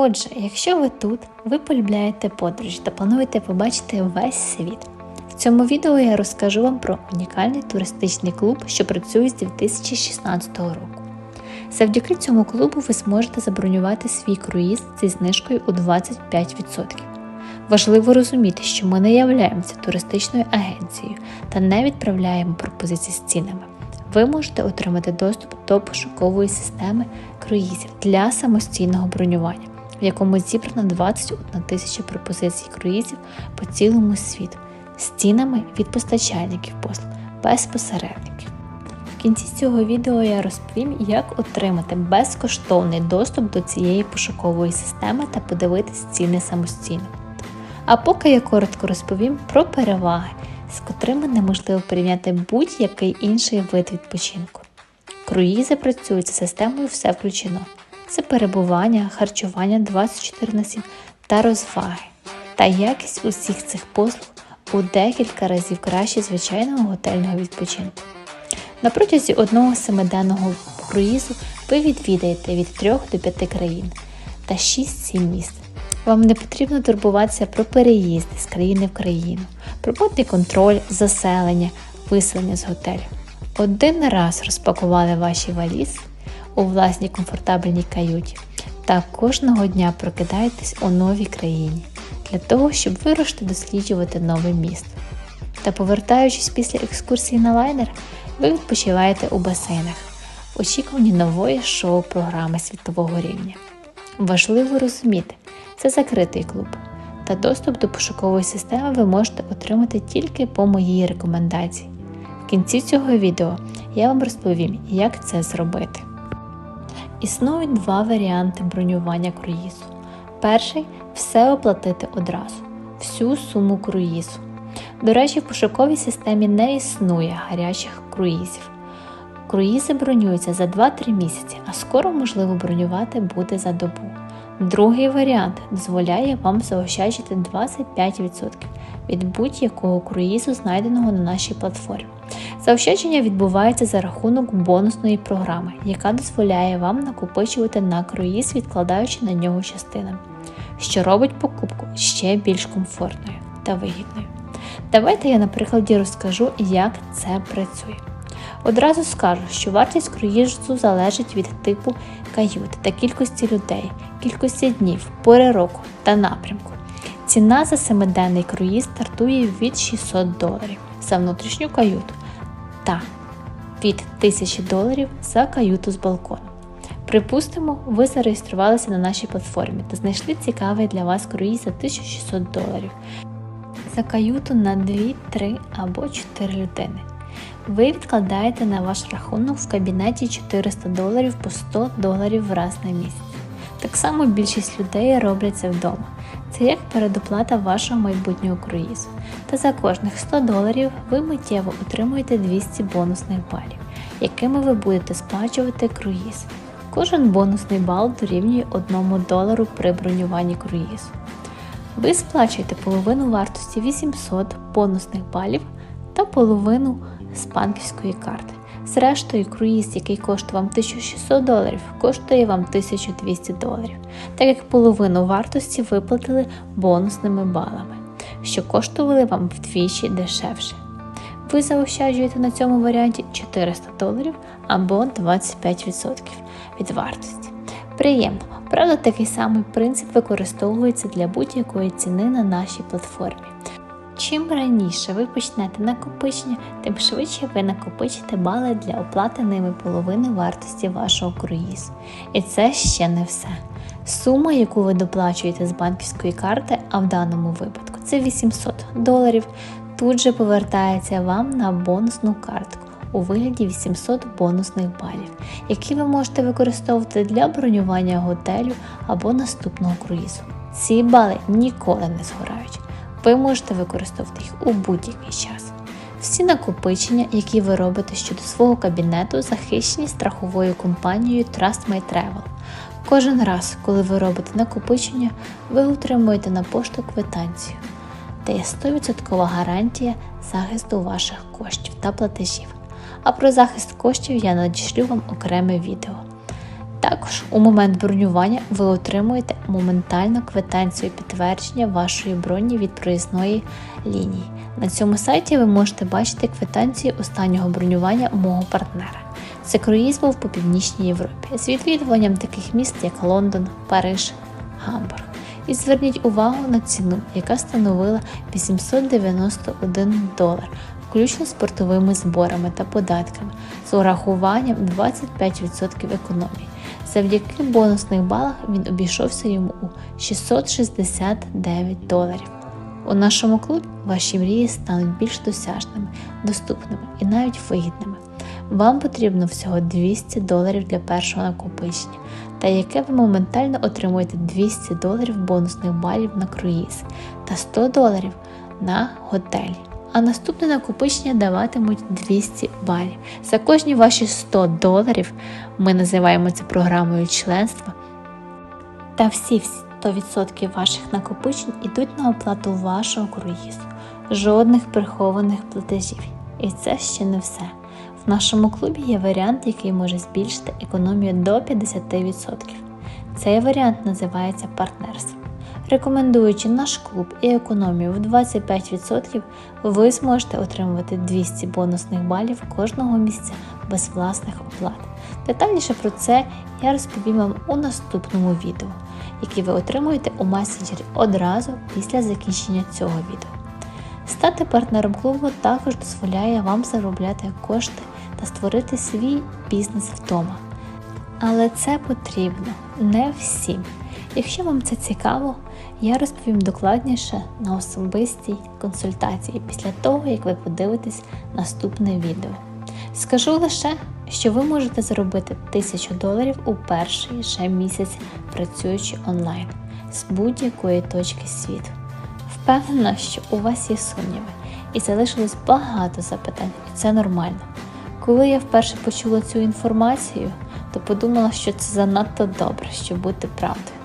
Отже, якщо ви тут, ви полюбляєте подорожі та плануєте побачити весь світ. В цьому відео я розкажу вам про унікальний туристичний клуб, що працює з 2016 року. Завдяки цьому клубу ви зможете забронювати свій круїз зі знижкою у 25%. Важливо розуміти, що ми не являємося туристичною агенцією та не відправляємо пропозиції з цінами. Ви можете отримати доступ до пошукової системи круїзів для самостійного бронювання, в якому зібрано 21 тисяча пропозицій круїзів по цілому світу з цінами від постачальників послуг без посередників. В кінці цього відео я розповім, як отримати безкоштовний доступ до цієї пошукової системи та подивитись ціни самостійно. А поки я коротко розповім про переваги, з котрими неможливо порівняти будь-який інший вид відпочинку. Круїзи працюють за системою все включено. Це перебування, харчування 24 на 7 та розваги. Та якість усіх цих послуг у декілька разів краще звичайного готельного відпочинку. На протязі одного семиденного круїзу ви відвідаєте від 3 до 5 країн та 6-7 міст. Вам не потрібно турбуватися про переїзди з країни в країну, про контроль, заселення, виселення з готелю. Один раз розпакували ваші валізи у власній комфортабельній каюті та кожного дня прокидаєтесь у новій країні для того, щоб вирушити досліджувати нове місто. Та повертаючись після екскурсії на лайнер, ви відпочиваєте у басейнах в очікуванні нової шоу-програми світового рівня. Важливо розуміти, це закритий клуб, та доступ до пошукової системи ви можете отримати тільки по моїй рекомендації. В кінці цього відео я вам розповім, як це зробити. Існують два варіанти бронювання круїзу. Перший все оплатити одразу, всю суму круїзу. До речі, в пошуковій системі не існує гарячих круїзів. Круїзи бронюються за 2-3 місяці, а скоро можливо бронювати буде за добу. Другий варіант дозволяє вам заощаджити 25% від будь-якого круїзу, знайденого на нашій платформі. Заощадження відбувається за рахунок бонусної програми, яка дозволяє вам накопичувати на круїз, відкладаючи на нього частинами, що робить покупку ще більш комфортною та вигідною. Давайте я на прикладі розкажу, як це працює. Одразу скажу, що вартість круїзу залежить від типу каюти та кількості людей, кількості днів, пори року та напрямку. Ціна за семиденний круїз стартує від 600 доларів за внутрішню каюту та від 1000 доларів за каюту з балконом. Припустимо, ви зареєструвалися на нашій платформі та знайшли цікавий для вас круїз за 1600 доларів за каюту на 2, 3 або 4 людини. Ви відкладаєте на ваш рахунок в кабінеті 400 доларів по 100 доларів раз на місяць. Так само більшість людей роблять це вдома. Це як передоплата вашого майбутнього круїзу. Та за кожних 100 доларів ви миттєво отримуєте 200 бонусних балів, якими ви будете сплачувати круїз. Кожен бонусний бал дорівнює 1 долару при бронюванні круїзу. Ви сплачуєте половину вартості 800 бонусних балів та половину з банківської карти. Зрештою, круїз, який коштує вам 1600 доларів, коштує вам 1200 доларів, так як половину вартості виплатили бонусними балами, що коштували вам вдвічі дешевше. Ви заощаджуєте на цьому варіанті 400 доларів або 25% від вартості. Приємно, правда, такий самий принцип використовується для будь-якої ціни на нашій платформі. Чим раніше ви почнете накопичення, тим швидше ви накопичите бали для оплати ними половини вартості вашого круїзу. І це ще не все. Сума, яку ви доплачуєте з банківської карти, а в даному випадку це 800 доларів, тут же повертається вам на бонусну картку у вигляді 800 бонусних балів, які ви можете використовувати для бронювання готелю або наступного круїзу. Ці бали ніколи не згорають. Ви можете використовувати їх у будь-який час. Всі накопичення, які ви робите щодо свого кабінету, захищені страховою компанією Trust My Travel. Кожен раз, коли ви робите накопичення, ви отримуєте на пошту квитанцію, де є 100% гарантія захисту ваших коштів та платежів. А про захист коштів я надішлю вам окреме відео. Також у момент бронювання ви отримуєте моментально квитанцію підтвердження вашої броні від проїзної лінії. На цьому сайті ви можете бачити квитанцію останнього бронювання мого партнера. Це круїз був по північній Європі з відвідуванням таких міст, як Лондон, Париж, Гамбург. І зверніть увагу на ціну, яка становила 891 долар, включно з портовими зборами та податками, з урахуванням 25% економії. Завдяки бонусних балах він обійшовся йому у 669 доларів. У нашому клубі ваші мрії стануть більш досяжними, доступними і навіть вигідними. Вам потрібно всього 200 доларів для першого накопичення, та яке ви моментально отримуєте 200 доларів бонусних балів на круїз та 100 доларів на готель. А наступне накопичення даватимуть 200 балів. За кожні ваші 100 доларів ми називаємо це програмою членства. Та всі 100% ваших накопичень йдуть на оплату вашого круїзу. Жодних прихованих платежів. І це ще не все. В нашому клубі є варіант, який може збільшити економію до 50%. Цей варіант називається партнерство. Рекомендуючи наш клуб і економію в 25%, ви зможете отримувати 200 бонусних балів кожного місця без власних оплат. Детальніше про це я розповім вам у наступному відео, яке ви отримуєте у месенджері одразу після закінчення цього відео. Стати партнером клубу також дозволяє вам заробляти кошти та створити свій бізнес вдома. Але це потрібно не всім. Якщо вам це цікаво, я розповім докладніше на особистій консультації після того, як ви подивитесь наступне відео. Скажу лише, що ви можете заробити 1000 доларів у перший же місяць працюючи онлайн з будь-якої точки світу. Впевнена, що у вас є сумніви, і залишилось багато запитань, і це нормально. Коли я вперше почула цю інформацію, то подумала, що це занадто добре, щоб бути правдою.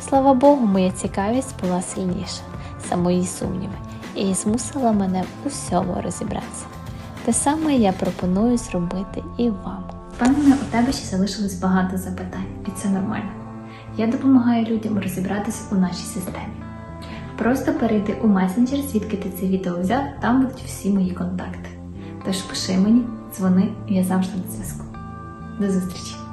Слава Богу, моя цікавість була сильніша за мої сумніви і змусила мене в усьому розібратися. Те саме я пропоную зробити і вам. Впевнена, у тебе ще залишилось багато запитань, і це нормально. Я допомагаю людям розібратися у нашій системі. Просто перейди у месенджер, звідки ти це відео взяв, там будуть всі мої контакти. Тож пиши мені, дзвони, я завжди на зв'язку. До зустрічі!